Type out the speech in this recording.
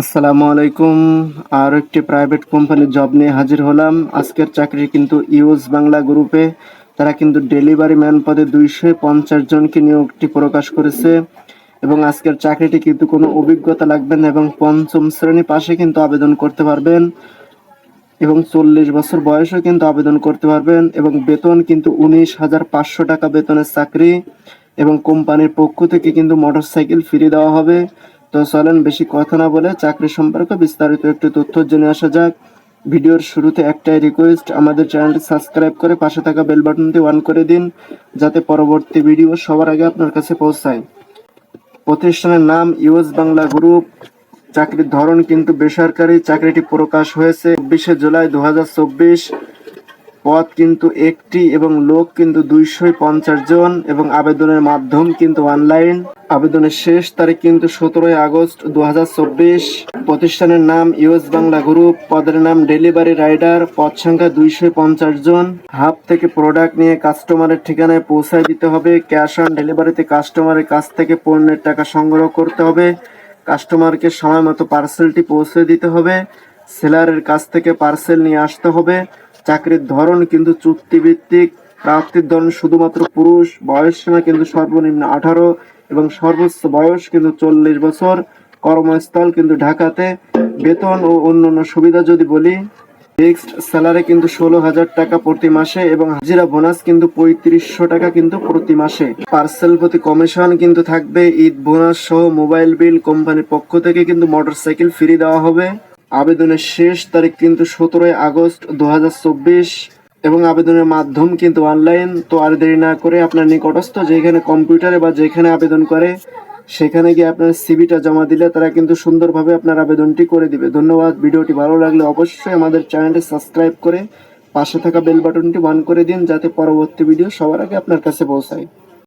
আসসালামু আলাইকুম। আর একটি প্রাইভেট কোম্পানির জব নিয়ে হাজির হলাম। আজকের চাকরি কিন্তু ইউজ বাংলা গ্রুপে তারা কিন্তু ডেলিভারি ম্যান পদে দুইশো পঞ্চাশ জনকে নিয়োগটি প্রকাশ করেছে। এবং আজকের চাকরিটি কিন্তু কোনো অভিজ্ঞতা লাগবে না এবং পঞ্চম শ্রেণি পাশে কিন্তু আবেদন করতে পারবেন। এবং চল্লিশ বছর বয়সেও কিন্তু আবেদন করতে পারবেন। এবং বেতন কিন্তু উনিশ হাজার পাঁচশো টাকা বেতনের চাকরি। এবং কোম্পানির পক্ষ থেকে কিন্তু মোটরসাইকেল ফ্রি দেওয়া হবে। তো চলেন বেশি কথা না বলে চাকরি সম্পর্কে বিস্তারিত একটু তথ্য জেনে আসা যাক। ভিডিওর শুরুতে একটাই রিকোয়েস্ট আমাদের চ্যানেলটি সাবস্ক্রাইব করে পাশে থাকা বেল বাটনটি অন করে দিন, যাতে পরবর্তী ভিডিও সবার আগে আপনার কাছে পৌঁছায়। প্রতিষ্ঠানের নাম ইউএস বাংলা গ্রুপ চাকরির ধরন কিন্তু বেসরকারি, চাকরিটি প্রকাশ হয়েছে চব্বিশে জুলাই দু হাজার চব্বিশ। পদ কিন্তু একটি এবং লোক কিন্তু দুইশো পঞ্চাশ জন এবং আবেদনের মাধ্যম কিন্তু অনলাইন আবেদনের শেষ তারিখ কিন্তু সতেরোই আগস্ট দু হাজার চব্বিশ। প্রতিষ্ঠানের নাম ইউএস বাংলা গ্রুপ পদের নাম ডেলিভারি রাইডার পদ সংখ্যা দুইশো পঞ্চাশ জন। হাব থেকে প্রোডাক্ট নিয়ে কাস্টমারের ঠিকানায় পৌঁছায় দিতে হবে। ক্যাশ অন ডেলিভারিতে কাস্টমারের কাছ থেকে পণ্যের টাকা সংগ্রহ করতে হবে। কাস্টমারকে সময় মতো পার্সেলটি পৌঁছে দিতে হবে। সেলারের কাছ থেকে পার্সেল নিয়ে আসতে হবে। চাকরির ধরন কিন্তু চুক্তিভিত্তিক প্রার্থীর ধরন শুধুমাত্র পুরুষ, বয়স সীমা কিন্তু সর্বনিম্ন আঠারো এবং সর্বোচ্চ বয়স কিন্তু চল্লিশ বছর। কর্মস্থল কিন্তু ঢাকাতে। বেতন ও অন্যান্য সুবিধা যদি বলি, ফিক্সড স্যালারি কিন্তু ষোলো হাজার টাকা প্রতি মাসে এবং হাজিরা বোনাস কিন্তু পঁয়ত্রিশশো টাকা কিন্তু প্রতি মাসে। পার্সেল প্রতি কমিশন কিন্তু থাকবে, ঈদ বোনাস সহ মোবাইল বিল কোম্পানির পক্ষ থেকে কিন্তু মোটরসাইকেল ফ্রি দেওয়া হবে। আবেদনের শেষ তারিখ কিন্তু সতেরোই আগস্ট দু হাজার চব্বিশ এবং আবেদনের মাধ্যম কিন্তু অনলাইন তো আর দেরি না করে আপনার নিকটস্থ যেখানে কম্পিউটারে বা যেখানে আবেদন করে, সেখানে গিয়ে আপনার সিভিটা জমা দিলে তারা কিন্তু সুন্দরভাবে আপনার আবেদনটি করে দিবে। ধন্যবাদ। ভিডিওটি ভালো লাগলে অবশ্যই আমাদের চ্যানেলটি সাবস্ক্রাইব করে পাশে থাকা বেল বাটনটি অন করে দিন, যাতে পরবর্তী ভিডিও সবার আগে আপনার কাছে পৌঁছায়।